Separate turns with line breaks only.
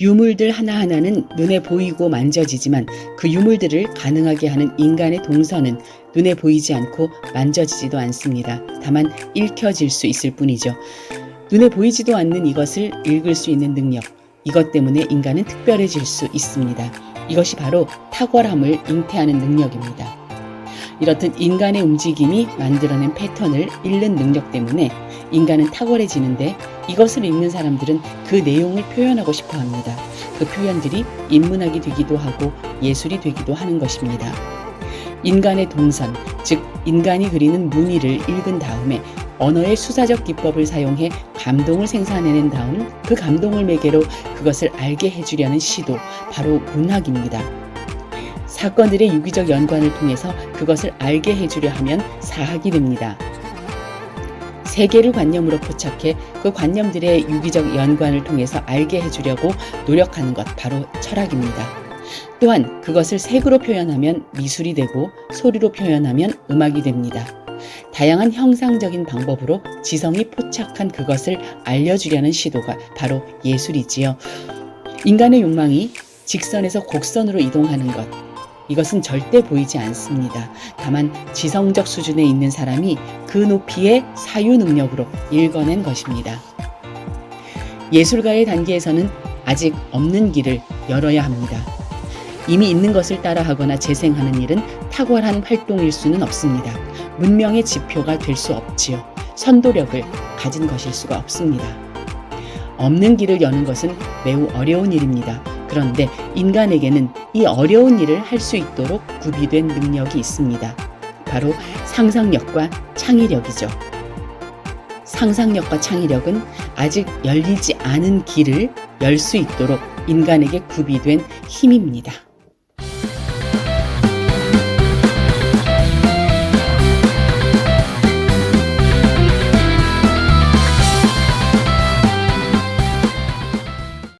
유물들 하나하나는 눈에 보이고 만져지지만 그 유물들을 가능하게 하는 인간의 동선은 눈에 보이지 않고 만져지지도 않습니다. 다만 읽혀질 수 있을 뿐이죠. 눈에 보이지도 않는 이것을 읽을 수 있는 능력. 이것 때문에 인간은 특별해질 수 있습니다. 이것이 바로 탁월함을 잉태하는 능력입니다. 이렇듯 인간의 움직임이 만들어낸 패턴을 읽는 능력 때문에 인간은 탁월해지는데 이것을 읽는 사람들은 그 내용을 표현하고 싶어 합니다. 그 표현들이 인문학이 되기도 하고 예술이 되기도 하는 것입니다. 인간의 동선, 즉 인간이 그리는 무늬를 읽은 다음에 언어의 수사적 기법을 사용해 감동을 생산해낸 다음 그 감동을 매개로 그것을 알게 해주려는 시도, 바로 문학입니다. 사건들의 유기적 연관을 통해서 그것을 알게 해주려 하면 사학이 됩니다. 세계를 관념으로 포착해 그 관념들의 유기적 연관을 통해서 알게 해주려고 노력하는 것 바로 철학입니다. 또한 그것을 색으로 표현하면 미술이 되고 소리로 표현하면 음악이 됩니다. 다양한 형상적인 방법으로 지성이 포착한 그것을 알려주려는 시도가 바로 예술이지요. 인간의 욕망이 직선에서 곡선으로 이동하는 것. 이것은 절대 보이지 않습니다. 다만 지성적 수준에 있는 사람이 그 높이의 사유 능력으로 읽어낸 것입니다. 예술가의 단계에서는 아직 없는 길을 열어야 합니다. 이미 있는 것을 따라하거나 재생하는 일은 탁월한 활동일 수는 없습니다. 문명의 지표가 될 수 없지요. 선도력을 가진 것일 수가 없습니다. 없는 길을 여는 것은 매우 어려운 일입니다. 그런데 인간에게는 이 어려운 일을 할 수 있도록 구비된 능력이 있습니다. 바로 상상력과 창의력이죠. 상상력과 창의력은 아직 열리지 않은 길을 열 수 있도록 인간에게 구비된 힘입니다.